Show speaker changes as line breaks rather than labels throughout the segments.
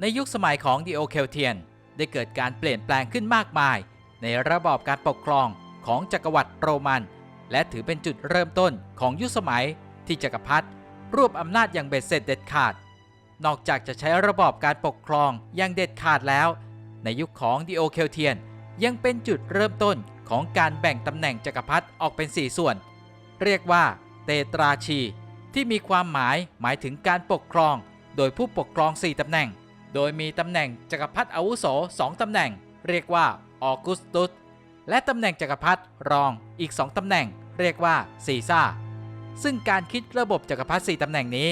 ในยุคสมัยของดิโอเคลเทียน ได้เกิดการเปลี่ยนแปลงขึ้นมากมาย ในระบอบการปกครองของจักรวรรดิโรมัน และถือเป็นจุดเริ่มต้นของยุคสมัยที่จักรพรรดิรวบอำนาจอย่างเบ็ดเสร็จเด็ดขาด นอกจากจะใช้ระบอบการปกครองอย่างเด็ดขาดแล้ว ในยุคของดิโอเคลเทียน ยังเป็นจุดเริ่มต้นของการแบ่งตำแหน่งจักรพรรดิออกเป็น 4 ส่วน เรียกว่าเตตราชี ที่มีความหมายหมายถึงการปกครอง โดยผู้ปกครอง 4ตำแหน่ง โดยมีตำแหน่งจักรพรรดิอาวุโส2ตำแหน่ง เรียกว่าออกุสตุสและตำแหน่งจักรพรรดิรองอีก2ตำแหน่ง เรียกว่าซีซ่าซึ่งการคิดระบบจักรพรรดิ4ตำแหน่งนี้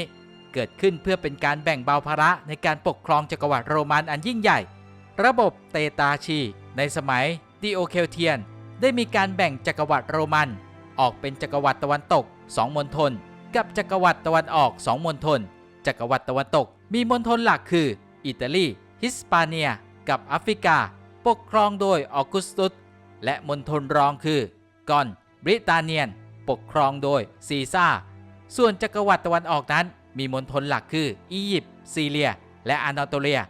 เกิดขึ้นเพื่อเป็นการแบ่งเบาภาระในการปกครองจักรวรรดิโรมันอันยิ่งใหญ่ ระบบเตตาชี ในสมัยดิโอเคลเทียน ได้มีการแบ่งจักรวรรดิโรมัน ออกเป็นจักรวรรดิตะวันตก2มณฑลกับจักรวรรดิตะวันออก2มณฑลจักรวรรดิตะวันตก มีมณฑลหลักคือ อิตาลี ฮิสปาเนีย กับแอฟริกา ปกครองโดยออกุสตุสและมณฑลรองคือกอนบริตาเนียน ปกครองโดยซีซ่า ส่วนจักรวรรดิตะวันออกนั้น มีมณฑลหลักคือ อียิปต์ซีเรีย และอานาโตเลีย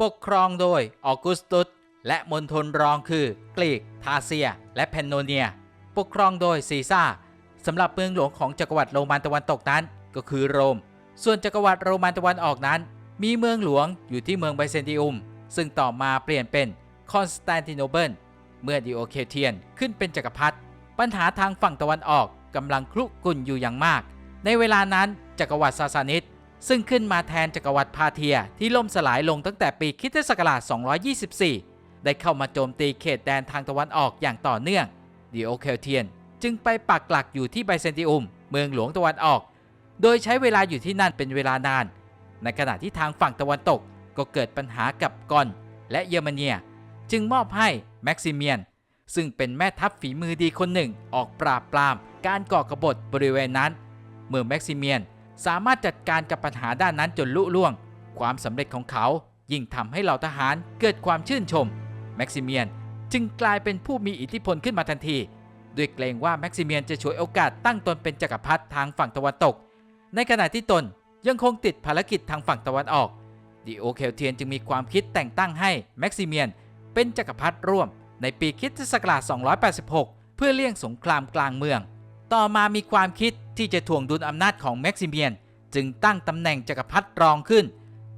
ปกครองโดยออกุสตุสและมณฑลรองคือกรีก ทาเซีย และแพนโนเนีย ปกครองโดยซีซ่าสำหรับเมืองหลวงของจักรวรรดิโรมันตะวันตกนั้น ก็คือโรม ส่วนจักรวรรดิโรมันตะวันออกนั้น มีเมืองหลวงอยู่ที่เมืองไบเซนติอุม ซึ่งต่อมาเปลี่ยนเป็นคอนสแตนติโนเบิลเมื่อดิโอเคเทียนขึ้นเป็นจักรพรรดิปัญหาทางฝั่งตะวันออกกำลังคลุกกลุ่นอยู่อย่างมาก ในเวลานั้นจักรวรรดิซาซานิดซึ่งขึ้นมาแทนจักรวรรดิพาเทียที่ล่มสลายลงตั้งแต่ปีคิสตศักราช 224 ได้เข้ามาโจมตีเขตแดนทางตะวันออกอย่างต่อเนื่องดิโอเคเทียนจึงไปปักหลักอยู่ที่ไบเซนติอุม เมืองหลวงตะวันออก โดยใช้เวลาอยู่ที่นั่นเป็นเวลานาน ในขณะที่ทางฝั่งตะวันตกก็เกิดปัญหากับกอนและเยอรมเนีย จึงมอบให้แม็กซิเมียน ซึ่งเป็นแม่ทัพฝีมือดีคนหนึ่งออกปราบปราม การก่อกบฏบริเวณนั้น เมื่อแม็กซิเมียนสามารถจัดการกับปัญหาด้านนั้นจนลุล่วง ความสำเร็จของเขายิ่งทำให้เหล่าทหารเกิดความชื่นชม แม็กซิเมียนจึงกลายเป็นผู้มีอิทธิพลขึ้นมาทันที ด้วยเกรงว่าแม็กซิเมียนจะฉวยโอกาสตั้งตนเป็นจักรพรรดิทางฝั่งตะวันตก ในขณะที่ตน ยังคงติดภารกิจทางฝั่งตะวันออกดิโอเคลเทียนจึงมีความคิดแต่งตั้งให้แม็กซิเมียน เป็นจักรพรรดิร่วม ในปีคริสตศักราช 286 เพื่อเลี่ยงสงครามกลางเมือง ต่อมามีความคิดที่จะถ่วงดุลอำนาจของแม็กซิเมียน จึงตั้งตำแหน่งจักรพรรดิรองขึ้น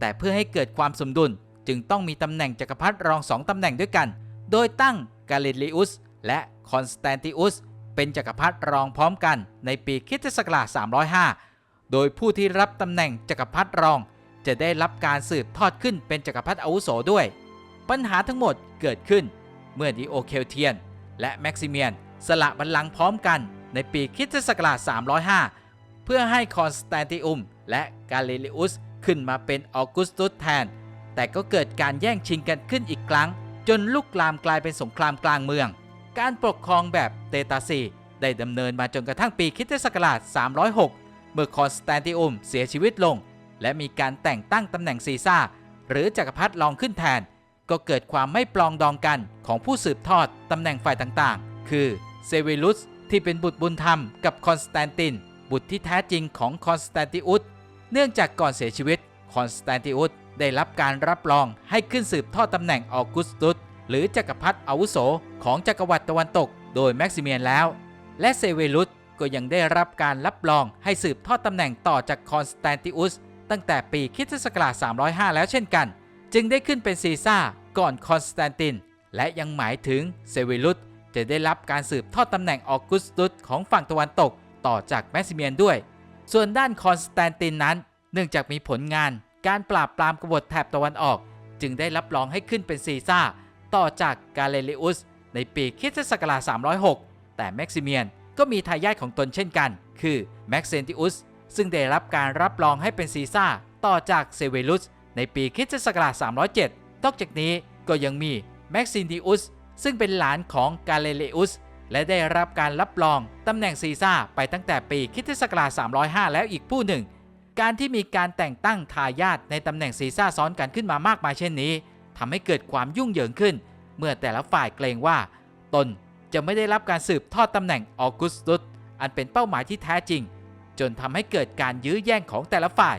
แต่เพื่อให้เกิดความสมดุล จึงต้องมีตำแหน่งจักรพรรดิรองสองตำแหน่งด้วยกัน โดยตั้งกาลิเลอุสและคอนสแตนติอุสเป็นจักรพรรดิรองพร้อมกันในปีคริสตศักราช 305 โดยผู้ที่รับตำแหน่งจักรพรรดิรอง จะได้รับการสืบทอดขึ้นเป็นจักรพรรดิอาวุโสด้วย ปัญหาทั้งหมดเกิดขึ้น เมื่อดิโอเคลเทียน และแม็กซิเมียน สละบัลลังก์พร้อมกันในปีคริสตศักราช 305 เพื่อให้คอนสแตนติอุมและกาลิเลอุสขึ้นมาเป็นออกุสตุสแทน แต่ก็เกิดการแย่งชิงกันขึ้นอีกครั้ง จนลุกลามกลายเป็นสงครามกลางเมือง การปกครองแบบเตตาซีได้ดำเนินมาจนกระทั่งปีคริสตศักราช 306 เมื่อคอนสแตนติอุมเสียชีวิตลง และมีการแต่งตั้งตำแหน่งซีซ่า หรือจักรพรรดิรองขึ้นแทน ก็เกิดความไม่ปลองดองกันของผู้สืบทอดตำแหน่งฝ่ายต่างๆ คือเซเวลุสที่เป็นบุตรบุญธรรมกับคอนสแตนติน บุตรที่แท้จริงของคอนสแตนติอุสเนื่องจากก่อนเสียชีวิตคอนสแตนติอุสได้รับการรับรองให้ขึ้นสืบทอดตำแหน่งออกุสตุสหรือจักรพรรดิอาวุโสของจักรวรรดิตะวันตก โดยแม็กซิเมียนแล้ว และเซเวลุส ก็ยังได้รับการรับรองให้สืบทอดตำแหน่งต่อจากคอนสแตนติอุสตั้งแต่ปีคิสตศักราช305 แล้วเช่นกัน จึงได้ขึ้นเป็นซีซ่าก่อนคอนสแตนติน และยังหมายถึงเซเวลุสจะได้รับการสืบทอดตำแหน่งออกุสตุสของฝั่งตะวันตกต่อจากแมกซิเมียนด้วย ส่วนด้านคอนสแตนตินนั้น เนื่องจากมีผลงาน การปราบปรามกบฏแถบตะวันออก จึงได้รับรองให้ขึ้นเป็นซีซ่าต่อจากกาเลเลอุสในปีคิสตศักราช306 แต่แม็กซิเมียน ก็มีทายาทของตนเช่นกัน คือแม็กเซนติอุสซึ่งได้รับการรับรองให้เป็นซีซ่าต่อจากเซเวลุสในปีคริสตศักราช 307 นอกจากนี้ก็ยังมีแม็กซินติอุสซึ่งเป็นหลานของกาเลเลอุสและได้รับการรับรองตำแหน่งซีซ่าไปตั้งแต่ปีคริสตศักราช 305 แล้วอีกผู้หนึ่ง การที่มีการแต่งตั้งทายาทในตำแหน่งซีซ่าซ้อนกันขึ้นมามากมายเช่นนี้ทำให้เกิดความยุ่งเหยิงขึ้น เมื่อแต่ละฝ่ายเกรงว่า ตน จะไม่ได้รับการสืบทอดตำแหน่งออกุสตุสอันเป็นเป้าหมายที่แท้จริง จนทำให้เกิดการยื้อแย่งของแต่ละฝ่าย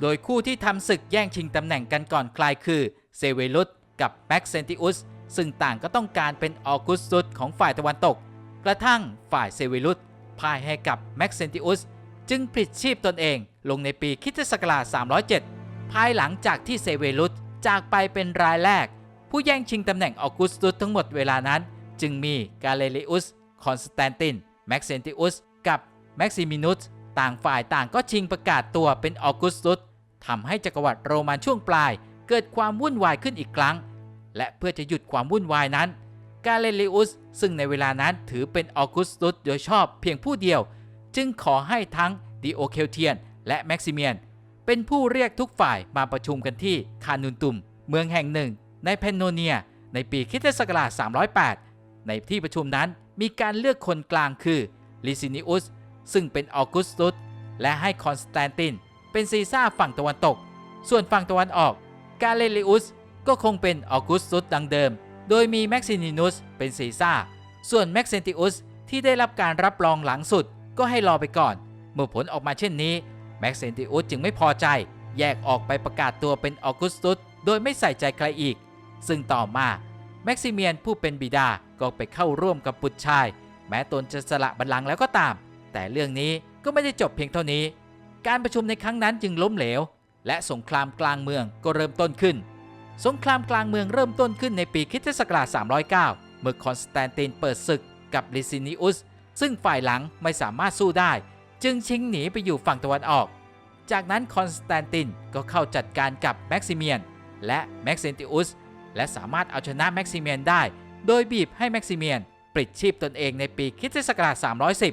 โดยคู่ที่ทำศึกแย่งชิงตำแหน่งกันก่อนใครคือเซเวลุสกับแม็กเซนติอุสซึ่งต่างก็ต้องการเป็นออกุสตุสของฝ่ายตะวันตก กระทั่งฝ่ายเซเวลุสพ่ายให้กับแม็กเซนติอุสจึงปลิดชีพตนเองลงในปีคิตศักราช307 ภายหลังจากที่เซเวลุสจากไปเป็นรายแรก ผู้แย่งชิงตำแหน่งออกุสตุสทั้งหมดเวลานั้น จึงมีกาเลลิอุสคอนสแตนตินแม็กเซนติอุสกับแม็กซิมินุสต่างฝ่ายต่างก็ชิงประกาศตัวเป็นออกุสตุสทำให้จักรวรรดิโรมันช่วงปลายเกิดความวุ่นวายขึ้นอีกครั้ง และเพื่อจะหยุดความวุ่นวายนั้น กาเลลิอุสซึ่งในเวลานั้นถือเป็นออกุสตุสโดยชอบเพียงผู้เดียว จึงขอให้ทั้งดิโอเคลเทียน และแม็กซิเมียน เป็นผู้เรียกทุกฝ่ายมาประชุมกันที่คานุนตุม เมืองแห่งหนึ่ง ในเพนโนเนีย ในปีคริสตศักราช308 ในที่ประชุมนั้นมีการเลือกคนกลางคือลิซินิอุสซึ่งเป็นออกุสตุสและให้คอนสแตนตินเป็นซีซ่าฝั่งตะวันตก ส่วนฝั่งตะวันออกกาเลลิอุสก็คงเป็นออกุสตุสดังเดิม โดยมีแม็กซินินุสเป็นซีซ่า ส่วนแม็กเซนติอุสที่ได้รับการรับรองหลังสุดก็ให้รอไปก่อน เมื่อผลออกมาเช่นนี้แม็กเซนติอุสจึงไม่พอใจ แยกออกไปประกาศตัวเป็นออกุสตุสโดยไม่ใส่ใจใครอีก ซึ่งต่อมา แม็กซิเมียนผู้เป็นบิดาก็ไปเข้าร่วมกับบุตรชาย แม้ตนจะสละบัลลังก์แล้วก็ตาม แต่เรื่องนี้ก็ไม่ได้จบเพียงเท่านี้ การประชุมในครั้งนั้นจึงล้มเหลว และสงครามกลางเมืองก็เริ่มต้นขึ้น สงครามกลางเมืองเริ่มต้นขึ้นในปีคริสตศักราช309 เมื่อคอนสแตนตินเปิดศึกกับลิซินิอุสซึ่งฝ่ายหลังไม่สามารถสู้ได้ จึงชิงหนีไปอยู่ฝั่งตะวันออก จากนั้นคอนสแตนตินก็เข้าจัดการกับแม็กซิเมียน และแม็กเซนติอุส และสามารถเอาชนะแม็กซิเมียนได้ โดยบีบให้แม็กซิเมียนปลิดชีพตนเองในปีคิสตศักราช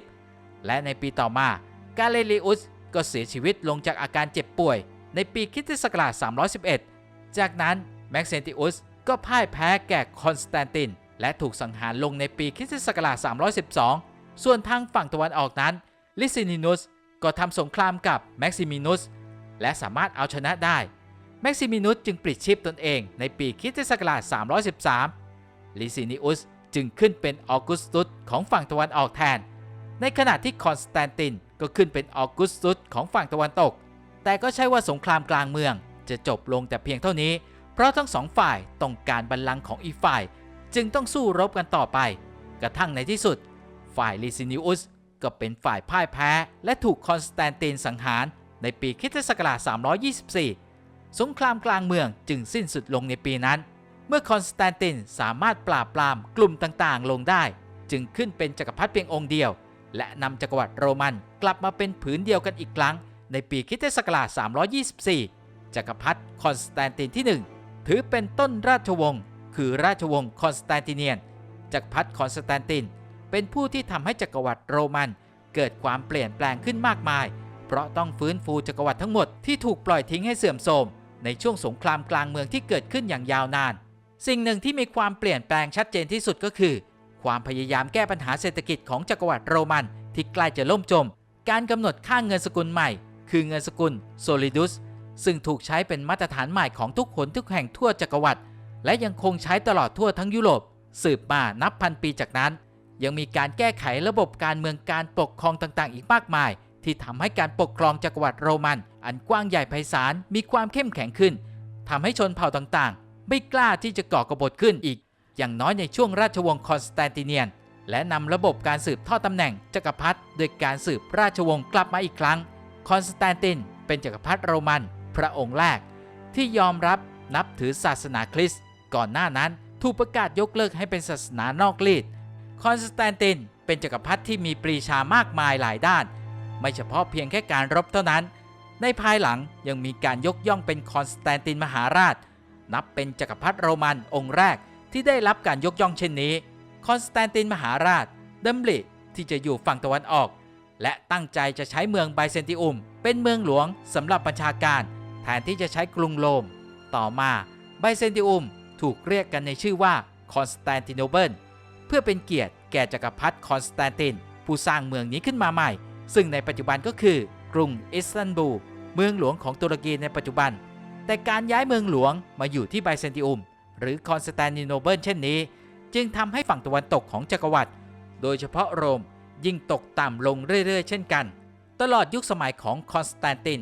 310 และในปีต่อมากาเลลิอุสก็เสียชีวิตลงจากอาการเจ็บป่วย ในปีคิสตศักราช311 จากนั้นแม็กเซนติอุสก็พ่ายแพ้แก่คอนสแตนติน และถูกสังหารลงในปีคิสตศักราช312 ส่วนทางฝั่งตะวันออกนั้น ลิซินินุสก็ทำสงครามกับแม็กซิมินุสและสามารถเอาชนะได้ แม็กซิมินุสจึงปลิดชีพตนเองในปีคริสตศักราช 313 ลิซินิอุสจึงขึ้นเป็นออกุสตุสของฝั่งตะวันออกแทน ในขณะที่คอนสแตนตินก็ขึ้นเป็นออกุสตุสของฝั่งตะวันตก แต่ก็ใช่ว่าสงครามกลางเมืองจะจบลงแต่เพียงเท่านี้ เพราะทั้งสองฝ่ายต้องการบัลลังก์ของอีกฝ่าย จึงต้องสู้รบกันต่อไป กระทั่งในที่สุด ฝ่ายลิซินิอุสก็เป็นฝ่ายพ่ายแพ้ และถูกคอนสแตนตินสังหารในปีคริสตศักราช 324 สงครามกลางเมืองจึงสิ้นสุดลงในปีนั้น เมื่อคอนสแตนตินสามารถปราบปรามกลุ่มต่างๆ ลงได้ จึงขึ้นเป็นจักรพรรดิเพียงองค์เดียว และนำจักรวรรดิโรมันกลับมาเป็นผืนเดียวกันอีกครั้ง ในปีคริสตศักราช 324 จักรพรรดิคอนสแตนตินที่ 1 ถือเป็นต้นราชวงศ์คือราชวงศ์คอนสแตนติเนียน จักรพรรดิคอนสแตนติน เป็นผู้ที่ทำให้จักรวรรดิโรมัน เกิดความเปลี่ยนแปลงขึ้นมากมาย เพราะต้องฟื้นฟูจักรวรรดิทั้งหมดที่ถูกปล่อยทิ้งให้เสื่อมโทรม ในช่วงสงครามกลางเมืองที่เกิดขึ้นอย่างยาวนาน สิ่งหนึ่งที่มีความเปลี่ยนแปลงชัดเจนที่สุดก็คือ ความพยายามแก้ปัญหาเศรษฐกิจของจักรวรรดิโรมันที่ใกล้จะล่มจม การกำหนดค่างเงินสกุลใหม่ คือเงินสกุลโซลิดุสซึ่งถูกใช้เป็นมาตรฐานใหม่ของทุกคนทุกแห่งทั่วจักรวรรดิและยังคงใช้ตลอดทั่วทั้งยุโรป สืบมานับพันปีจากนั้น ยังมีการแก้ไขระบบการเมืองการปกครองต่างๆ อีกมากมาย ที่ทำให้การปกครองจักรวรรดิโรมัน อันกว้างใหญ่ไพศาลมีความเข้มแข็งขึ้นทำให้ชนเผ่าต่างๆ ไม่กล้าที่จะก่อกบฏขึ้นอีก อย่างน้อยในช่วงราชวงศ์คอนสแตนติเนียน และนำระบบการสืบทอดตำแหน่งจักรพรรดิโดยการสืบราชวงศ์กลับมาอีกครั้ง คอนสแตนติน เป็นจักรพรรดิโรมัน พระองค์แรก ที่ยอมรับนับถือศาสนาคริสต์ก่อนหน้านั้นถูกประกาศยกเลิกให้เป็นศาสนานอกรีดคอนสแตนตินเป็นจักรพรรดิที่มีปรีชามากมายหลายด้าน ไม่เฉพาะเพียงแค่การรบเท่านั้น ในภายหลังยังมีการยกย่องเป็นคอนสแตนตินมหาราช นับเป็นจักรพรรดิโรมันองค์แรกที่ได้รับการยกย่องเช่นนี้ คอนสแตนตินมหาราชดัมบลิที่จะอยู่ฝั่งตะวันออก และตั้งใจจะใช้เมืองไบเซนติอุม เป็นเมืองหลวงสำหรับบัญชาการ แทนที่จะใช้กรุงโรม ต่อมาไบเซนติอุมถูกเรียกกันในชื่อว่าคอนสแตนติโนเบิลเพื่อเป็นเกียรติแก่จักรพรรดิคอนสแตนติน ผู้สร้างเมืองนี้ขึ้นมาใหม่ ซึ่งในปัจจุบันก็คือกรุงอิสตันบูลเมืองหลวงของตุรกีในปัจจุบัน แต่การย้ายเมืองหลวงมาอยู่ที่ไบเซนติอุม หรือคอนสแตนติโนเบิลเช่นนี้ จึงทำให้ฝั่งตะวันตกของจักรวรรดิโดยเฉพาะโรมยิ่งตกต่ำลงเรื่อยๆ เช่นกัน ตลอดยุคสมัยของคอนสแตนติน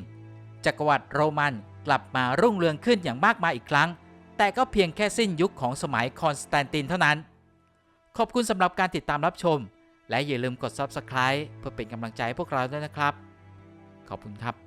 จักรวรรดิโรมันกลับมารุ่งเรืองขึ้นอย่างมากมายอีกครั้ง แต่ก็เพียงแค่สิ้นยุคของสมัยคอนสแตนตินเท่านั้น ขอบคุณสำหรับการติดตามรับชม และอย่าลืมกด Subscribe เพื่อเป็นกำลังใจพวกเราด้วยนะครับ ขอบคุณครับ